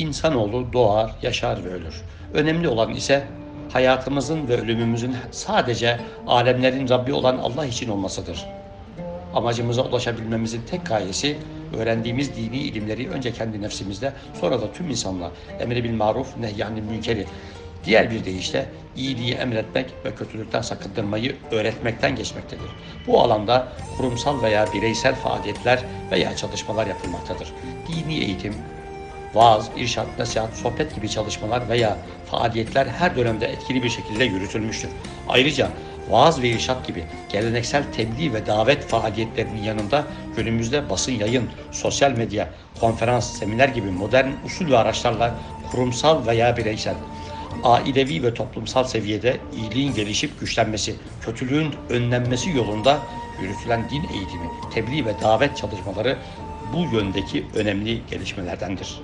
İnsanoğlu doğar, yaşar ve ölür. Önemli olan ise hayatımızın ve ölümümüzün sadece alemlerin Rabbi olan Allah için olmasıdır. Amacımıza ulaşabilmemizin tek gayesi öğrendiğimiz dini ilimleri önce kendi nefsimizde sonra da tüm insanla emri bil maruf nehyanil münkeri diğer bir deyişle iyiliği emretmek ve kötülükten sakındırmayı öğretmekten geçmektedir. Bu alanda kurumsal veya bireysel faaliyetler veya çalışmalar yapılmaktadır. Dini eğitim, vaaz, irşat, nasihat, sohbet gibi çalışmalar veya faaliyetler her dönemde etkili bir şekilde yürütülmüştür. Ayrıca vaaz ve irşat gibi geleneksel tebliğ ve davet faaliyetlerinin yanında günümüzde basın yayın, sosyal medya, konferans, seminer gibi modern usul ve araçlarla kurumsal veya bireysel ailevi ve toplumsal seviyede iyiliğin gelişip güçlenmesi, kötülüğün önlenmesi yolunda yürütülen din eğitimi, tebliğ ve davet çalışmaları bu yöndeki önemli gelişmelerdendir.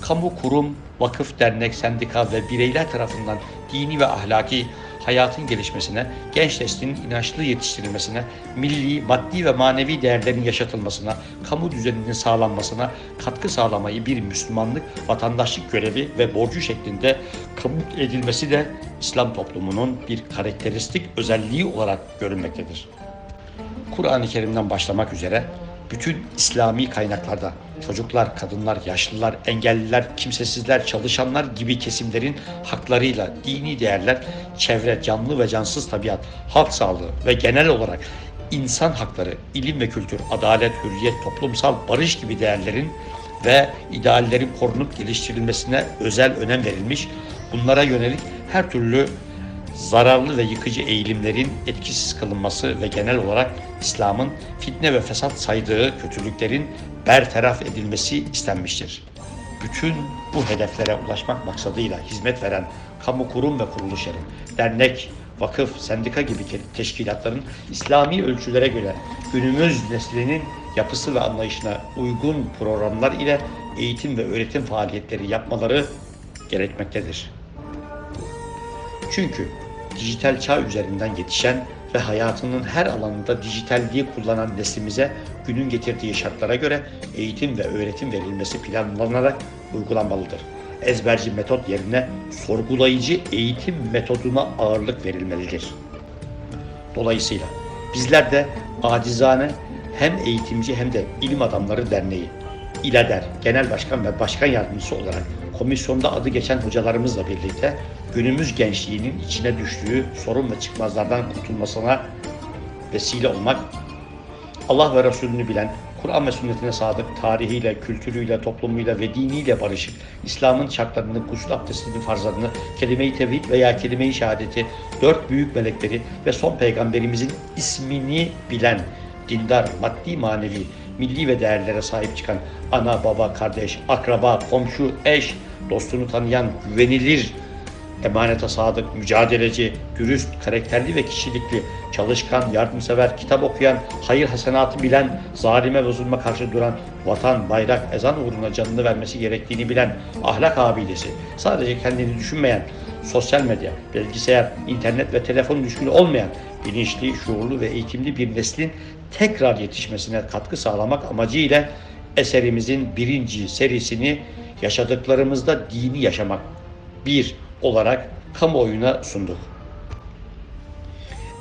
Kamu, kurum, vakıf, dernek, sendika ve bireyler tarafından dini ve ahlaki hayatın gelişmesine, genç neslin inançlı yetiştirilmesine, milli, maddi ve manevi değerlerin yaşatılmasına, kamu düzeninin sağlanmasına katkı sağlamayı bir Müslümanlık, vatandaşlık görevi ve borcu şeklinde kabul edilmesi de İslam toplumunun bir karakteristik özelliği olarak görülmektedir. Kur'an-ı Kerim'den başlamak üzere bütün İslami kaynaklarda çocuklar, kadınlar, yaşlılar, engelliler, kimsesizler, çalışanlar gibi kesimlerin haklarıyla dini değerler, çevre, canlı ve cansız tabiat, halk sağlığı ve genel olarak insan hakları, ilim ve kültür, adalet, hürriyet, toplumsal barış gibi değerlerin ve ideallerin korunup geliştirilmesine özel önem verilmiş, bunlara yönelik her türlü zararlı ve yıkıcı eğilimlerin etkisiz kılınması ve genel olarak İslam'ın fitne ve fesat saydığı kötülüklerin bertaraf edilmesi istenmiştir. Bütün bu hedeflere ulaşmak maksadıyla hizmet veren kamu kurum ve kuruluşların, dernek, vakıf, sendika gibi teşkilatların İslami ölçülere göre günümüz neslinin yapısı ve anlayışına uygun programlar ile eğitim ve öğretim faaliyetleri yapmaları gerekmektedir. Çünkü dijital çağ üzerinden yetişen ve hayatının her alanında dijitalliği kullanan neslimize günün getirdiği şartlara göre eğitim ve öğretim verilmesi planlanarak uygulanmalıdır. Ezberci metot yerine sorgulayıcı eğitim metoduna ağırlık verilmelidir. Dolayısıyla bizler de acizane hem eğitimci hem de ilim adamları derneği İLADER Genel Başkan ve Başkan Yardımcısı olarak komisyonda adı geçen hocalarımızla birlikte günümüz gençliğinin içine düştüğü sorun ve çıkmazlardan kurtulmasına vesile olmak, Allah ve Resulünü bilen, Kur'an ve sünnetine sadık, tarihiyle, kültürüyle, toplumuyla ve diniyle barışık, İslam'ın şartlarını, gusül abdestinin farzlarını, kelime-i tevhid veya kelime-i şehadeti, dört büyük melekleri ve son peygamberimizin ismini bilen, dindar, maddi manevi, milli ve değerlere sahip çıkan ana, baba, kardeş, akraba, komşu, eş, dostunu tanıyan, güvenilir, emanete sadık, mücadeleci, dürüst, karakterli ve kişilikli, çalışkan, yardımsever, kitap okuyan, hayır hasenatı bilen, zalime ve zulme karşı duran, vatan, bayrak, ezan uğruna canını vermesi gerektiğini bilen, ahlak abidesi, sadece kendini düşünmeyen, sosyal medya, bilgisayar, internet ve telefon düşkünü olmayan, bilinçli, şuurlu ve eğitimli bir neslin tekrar yetişmesine katkı sağlamak amacıyla eserimizin birinci serisini yaşadıklarımızda dini yaşamak bir olarak kamuoyuna sunduk.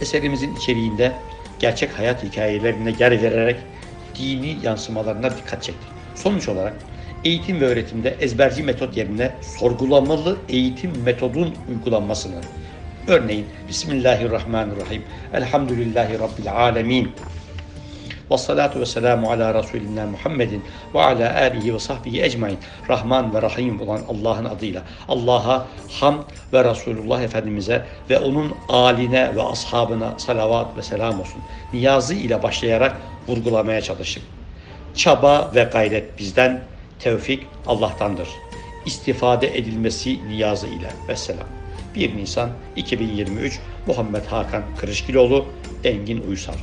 Eserimizin içeriğinde gerçek hayat hikayelerine yer vererek dini yansımalarına dikkat çektik. Sonuç olarak eğitim ve öğretimde ezberci metot yerine sorgulamalı eğitim metodun uygulanmasını Örneğin Bismillahirrahmanirrahim. Elhamdülillahi Rabbil alemin. Ve salatu ve selamu ala Resulina Muhammedin ve ala alihi ve sahbihi ecmain. Rahman ve Rahim olan Allah'ın adıyla. Allah'a ham ve Resulullah Efendimiz'e ve onun aline ve ashabına salavat ve selam olsun. Niyazı ile başlayarak vurgulamaya çalıştık. Çaba ve gayret bizden, tevfik Allah'tandır. İstifade edilmesi niyazı ile. Vesselam. 1 Nisan 2023 Muhammed Hakan Kırışkiloğlu Engin Uysal